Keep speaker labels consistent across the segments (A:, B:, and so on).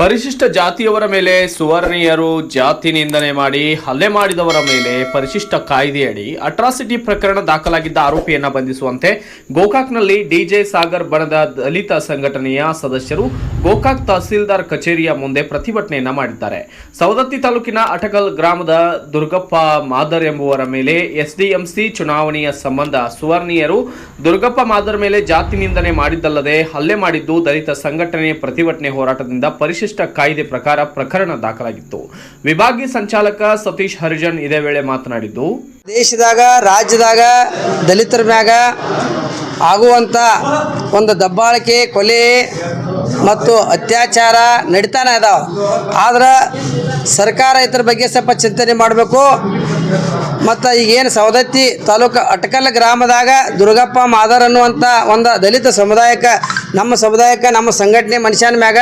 A: ಪರಿಶಿಷ್ಟ ಜಾತಿಯವರ ಮೇಲೆ ಸುವರ್ಣೀಯರು ಜಾತಿ ನಿಂದನೆ ಮಾಡಿ ಹಲ್ಲೆ ಮಾಡಿದವರ ಮೇಲೆ ಪರಿಶಿಷ್ಟ ಕಾಯ್ದೆಯಡಿ ಅಟ್ರಾಸಿಟಿ ಪ್ರಕರಣ ದಾಖಲಾಗಿದ್ದ ಆರೋಪಿಯನ್ನ ಬಂಧಿಸುವಂತೆ ಗೋಕಾಕ್ನಲ್ಲಿ ಡಿಜೆ ಸಾಗರ್ ಬಣದ ದಲಿತ ಸಂಘಟನೆಯ ಸದಸ್ಯರು ಗೋಕಾಕ್ ತಹಸೀಲ್ದಾರ್ ಕಚೇರಿಯ ಮುಂದೆ ಪ್ರತಿಭಟನೆಯನ್ನು ಮಾಡಿದ್ದಾರೆ. ಸವದತ್ತಿ ತಾಲೂಕಿನ ಅಟಕಲ್ ಗ್ರಾಮದ ದುರ್ಗಪ್ಪ ಮಾದರ್ ಎಂಬುವರ ಮೇಲೆ ಎಸ್ಡಿಎಂಸಿ ಚುನಾವಣೆಯ ಸಂಬಂಧ ಸುವರ್ಣೀಯರು ದುರ್ಗಪ್ಪ ಮಾದರ್ ಮೇಲೆ ಜಾತಿ ನಿಂದನೆ ಮಾಡಿದ್ದಲ್ಲದೆ ಹಲ್ಲೆ ಮಾಡಿದ್ದು ದಲಿತ ಸಂಘಟನೆ ಪ್ರತಿಭಟನೆ ಹೋರಾಟದಿಂದ ಪರಿಶಿಷ್ಟ ಕಾಯ್ದೆ ಪ್ರಕಾರ ಪ್ರಕರಣ ದಾಖಲಾಗಿತ್ತು. ವಿಭಾಗೀಯ ಸಂಚಾಲಕ ಸತೀಶ್ ಹರಿಜನ್ ಇದೇ ವೇಳೆ ಮಾತನಾಡಿದ್ದು,
B: ದೇಶದಾಗ, ರಾಜ್ಯದಾಗ, ದಲಿತರ ಮ್ಯಾಗ ಆಗುವಂಥ ಒಂದು ದಬ್ಬಾಳಿಕೆ, ಕೊಲೆ ಮತ್ತು ಅತ್ಯಾಚಾರ, ನಡೀತಾನೆ ಇದಾವೆ. ಆದ್ರೆ ಸರ್ಕಾರ ಇದ್ರ ಬಗ್ಗೆ ಸ್ವಲ್ಪ ಚಿಂತನೆ ಮಾಡಬೇಕು. ಮತ್ತು ಈಗೇನು ಸವದತ್ತಿ ತಾಲೂಕು ಅಟಕಲ್ ಗ್ರಾಮದಾಗ ದುರ್ಗಪ್ಪ ಮಾದರ್ ಅನ್ನುವಂಥ ಒಂದು ದಲಿತ ಸಮುದಾಯಕ್ಕೆ, ನಮ್ಮ ಸಮುದಾಯಕ್ಕೆ, ನಮ್ಮ ಸಂಘಟನೆ ಮನುಷ್ಯನ ಮ್ಯಾಗ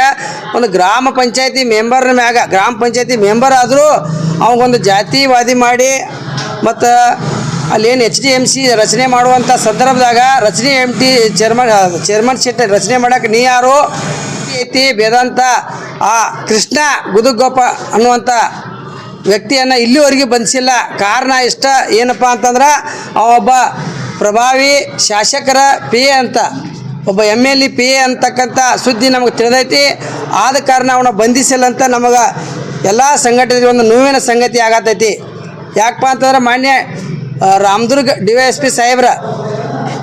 B: ಒಂದು ಗ್ರಾಮ ಪಂಚಾಯತಿ ಮೆಂಬರ್ನ ಮ್ಯಾಗ, ಗ್ರಾಮ ಪಂಚಾಯತಿ ಮೆಂಬರ್ ಆದರೂ ಅವಗೊಂದು ಜಾತಿವಾದಿ ಮಾಡಿ ಮತ್ತು ಅಲ್ಲೇನು ಎಚ್ ಡಿ ಎಂ ಸಿ ರಚನೆ ಮಾಡುವಂಥ ಸಂದರ್ಭದಾಗ ರಚನೆ M T chairman chairman seat ರಚನೆ ಮಾಡೋಕೆ ನೀ ಯಾರು? ಐತಿ ಬೇದಾಂತ ಆ ಕೃಷ್ಣ ಗುದುಗೊಪ್ಪ ಅನ್ನುವಂಥ ವ್ಯಕ್ತಿಯನ್ನು ಇಲ್ಲಿವರೆಗೆ ಬಂಧಿಸಿಲ್ಲ. ಕಾರಣ ಇಷ್ಟ, ಏನಪ್ಪ ಅಂತಂದ್ರೆ ಅವೊಬ್ಬ ಪ್ರಭಾವಿ ಶಾಸಕರ ಪಿ ಎ ಅಂತ, ಒಬ್ಬ M L A P A ಅಂತಕ್ಕಂಥ ಸುದ್ದಿ ನಮಗೆ ತಿಳಿದೈತಿ. ಆದ ಕಾರಣ ಅವನ ಬಂಧಿಸಿಲ್ಲ ಅಂತ ನಮಗೆ ಎಲ್ಲ ಸಂಘಟನೆಗೆ ಒಂದು ನೋವಿನ ಸಂಗತಿ ಆಗತೈತಿ. ಯಾಕಪ್ಪ ಅಂತಂದ್ರೆ ಮಾನ್ಯ Ramdurg D Y S P ಸಾಹೇಬ್ರ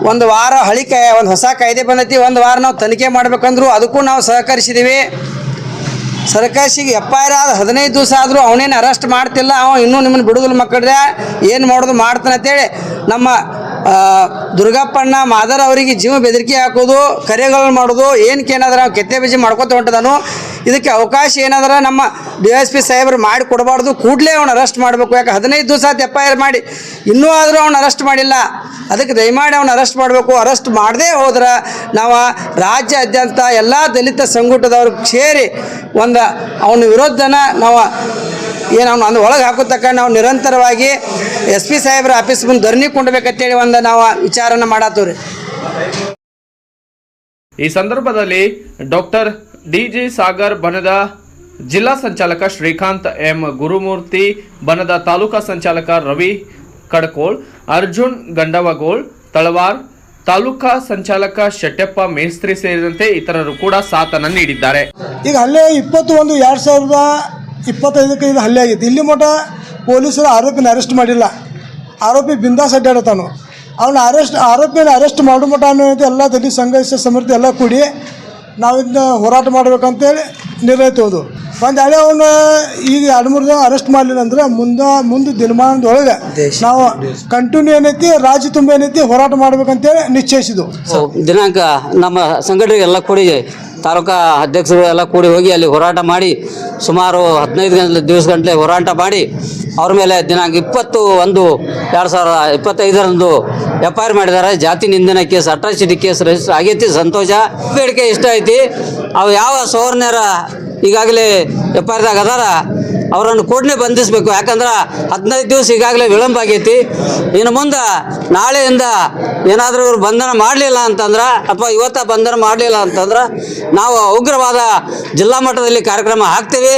B: ಒಂದು ವಾರ ಹಳಿ ಒಂದು ಹೊಸ ಕಾಯ್ದೆ ಬಂದೈತಿ, ಒಂದು ವಾರ ನಾವು ತನಿಖೆ ಮಾಡ್ಬೇಕಂದ್ರು ಅದಕ್ಕೂ ನಾವು ಸಹಕರಿಸಿದ್ದೀವಿ ಐ ಆರ್ ಆದ ಹದಿನೈದು ದಿವಸ ಆದರೂ ಅವನೇನು ಅರೆಸ್ಟ್ ಮಾಡ್ತಿಲ್ಲ, ಅವ ಇನ್ನೂ ನಿಮ್ಮನ್ನು ಬಿಡುದಿಲ್ಲ ಮಕ್ಕಳ್ರೆ ಏನು ಮಾಡೋದು ಮಾಡ್ತಾನೆ ಅಂತೇಳಿ ನಮ್ಮ ದುರ್ಗಪ್ಪಣ್ಣ ಮಾದರ್ ಅವರಿಗೆ ಜೀವ ಬೆದರಿಕೆ ಹಾಕೋದು ಕರೆಗಳು ಮಾಡೋದು, ಏನಕ್ಕೆ ಏನಾದ್ರೆ ಕೆತ್ತೆ ಬಿಜಿ ಮಾಡ್ಕೊತ ಹೊಂಟದನು, ಇದಕ್ಕೆ ಅವಕಾಶ ಏನಾದ್ರೆ ನಮ್ಮ ಡಿ ಎಸ್ ಪಿ ಸಾಹೇಬರು ಮಾಡಿ ಕೊಡಬಾರ್ದು, ಕೂಡಲೇ ಅವ್ನು ಅರೆಸ್ಟ್ ಮಾಡಬೇಕು. ಯಾಕೆ ಹದಿನೈದು ದಿವಸ ಎಫ್ ಐ ಆರ್ ಮಾಡಿ, ಇನ್ನೂ ಆದರೂ ಅವ್ನು ಅರೆಸ್ಟ್ ಮಾಡಿಲ್ಲ. ಅದಕ್ಕೆ ದಯಮಾಡಿ ಅವ್ನು ಅರೆಸ್ಟ್ ಮಾಡಬೇಕು. ಅರೆಸ್ಟ್ ಮಾಡದೇ ಹೋದ್ರೆ ನಾವು ರಾಜ್ಯಾದ್ಯಂತ ಎಲ್ಲ ದಲಿತ ಸಂಘಟದವ್ರಿಗೆ ಸೇರಿ ಒಂದು ಅವನ ವಿರುದ್ಧನ ನಾವು ಏನು ಅವ್ನು ಅಂದ್ ಒಳಗೆ ಹಾಕೋತಕ್ಕ ನಾವು ನಿರಂತರವಾಗಿ ಎಸ್ ಪಿ ಸಾಹೇಬ್ರ ಆಫೀಸ್ ಮುಂದೆ ಧರಣಿ ಕೊಂಡ್ಬೇಕಂತೇಳಿ ಒಂದು ನಾವು ವಿಚಾರನ ಮಾಡತ್ತವ್ರಿ.
A: ಈ ಸಂದರ್ಭದಲ್ಲಿ ಡಾಕ್ಟರ್ ಡಿ ಜಿ ಸಾಗರ್ ಬನದ ಜಿಲ್ಲಾ ಸಂಚಾಲಕ ಶ್ರೀಕಾಂತ್ ಎಂ. ಗುರುಮೂರ್ತಿ ಬನದ ತಾಲೂಕಾ ಸಂಚಾಲಕ ರವಿ ಕಡಕೋಳ್ ಅರ್ಜುನ್ ಗಂಡವಗೋಳ್ ತಳವಾರ್ ತಾಲೂಕಾ ಸಂಚಾಲಕ ಶೆಟ್ಟಪ್ಪ ಮೇಸ್ತ್ರಿ ಸೇರಿದಂತೆ ಇತರರು ಕೂಡ ಸಾಥನ ನೀಡಿದ್ದಾರೆ.
C: ಈಗ ಅಲ್ಲೇ ಇಪ್ಪತ್ತು ಒಂದು ಎರಡು ಸಾವಿರದ ಇಪ್ಪತ್ತೈದಕ್ಕೆ ಇದು ಹಲ್ಲೆ ಆಗಿತ್ತು. ಇಲ್ಲಿ ಮಟ ಪೊಲೀಸರು ಆರೋಪಿನ ಅರೆಸ್ಟ್ ಮಾಡಿಲ್ಲ. ಆರೋಪಿ ಬಿಂದಾಸ್ ಅಡ್ಡಾಡತಾನು ಅವನು ಅರೆಸ್ಟ್ ಆರೋಪಿಯನ್ನು ಅರೆಸ್ಟ್ ಮಾಡೋ ಮಠ ಅನ್ನೋದು ಎಲ್ಲ ದಲಿತ ಸಂಘರ್ಷ ಸಮೃದ್ಧಿ ಎಲ್ಲ ಕೂಡಿ ನಾವು ಇದನ್ನ ಹೋರಾಟ ಮಾಡಬೇಕಂತೇಳಿ ತೋದು. ಒಂದು ಹಳೆ ಅವನು ಈಗ ಎರಡು ಮೂರು ದಿನ ಅರೆಸ್ಟ್ ಮಾಡಲಿಲ್ಲ ಅಂದ್ರೆ ಮುಂದೆ ಮುಂದೆ ದಿನಮಾನದೊಳಗೆ ನಾವು ಕಂಟಿನ್ಯೂ ಏನೈತಿ ರಾಜ್ಯ ತುಂಬ ಏನೈತಿ ಹೋರಾಟ ಮಾಡ್ಬೇಕಂತೇಳಿ ನಿಶ್ಚಯಿಸಿದ್ವು.
D: ಸೊ ದಿನಾಂಕ ನಮ್ಮ ಸಂಘಟನೆಗೆಲ್ಲ ಕೂಡಿ ತಾಲೂಕಾ ಅಧ್ಯಕ್ಷರು ಎಲ್ಲ ಕೂಡಿ ಹೋಗಿ ಅಲ್ಲಿ ಹೋರಾಟ ಮಾಡಿ ಸುಮಾರು ಹದಿನೈದು ಗಂಟೆ ದಿವಸ ಗಂಟಲೆ ಹೋರಾಟ ಮಾಡಿ ಅವ್ರ ಮೇಲೆ ದಿನಾಂಕ ಇಪ್ಪತ್ತು ಒಂದು ಎರಡು ಸಾವಿರದ ಇಪ್ಪತ್ತೈದರಂದು ಎಫ್ ಐ ಆರ್ ಮಾಡಿದ್ದಾರೆ. ಜಾತಿ ನಿಂದನ ಕೇಸ್, ಅಟ್ರಾಸಿಟಿ ಕೇಸ್ ರಿಜಿಸ್ಟರ್ ಆಗೈತಿ. ಸಂತೋಷ, ಬೇಡಿಕೆ ಇಷ್ಟ ಐತಿ. ಅವು ಯಾವ ಸೌರ್ಣ್ಯರ ಈಗಾಗಲೇ ಎಫ್ ಐ ಆರ್ದಾಗ ಅದಾರ, ಅವರನ್ನು ಕೂಡಲೇ ಬಂಧಿಸಬೇಕು. ಯಾಕಂದ್ರೆ ಹದಿನೈದು ದಿವಸ ಈಗಾಗಲೇ ವಿಳಂಬ ಆಗೈತಿ. ಇನ್ನು ಮುಂದೆ ನಾಳೆಯಿಂದ ಏನಾದರೂ ಇವರು ಬಂಧನ ಮಾಡಲಿಲ್ಲ ಅಂತಂದ್ರೆ ಅಥವಾ ಇವತ್ತ ಬಂಧನ ಮಾಡಲಿಲ್ಲ ಅಂತಂದ್ರೆ, ನಾವು ಉಗ್ರವಾದ ಜಿಲ್ಲಾ ಮಟ್ಟದಲ್ಲಿ ಕಾರ್ಯಕ್ರಮ ಹಾಕ್ತೀವಿ.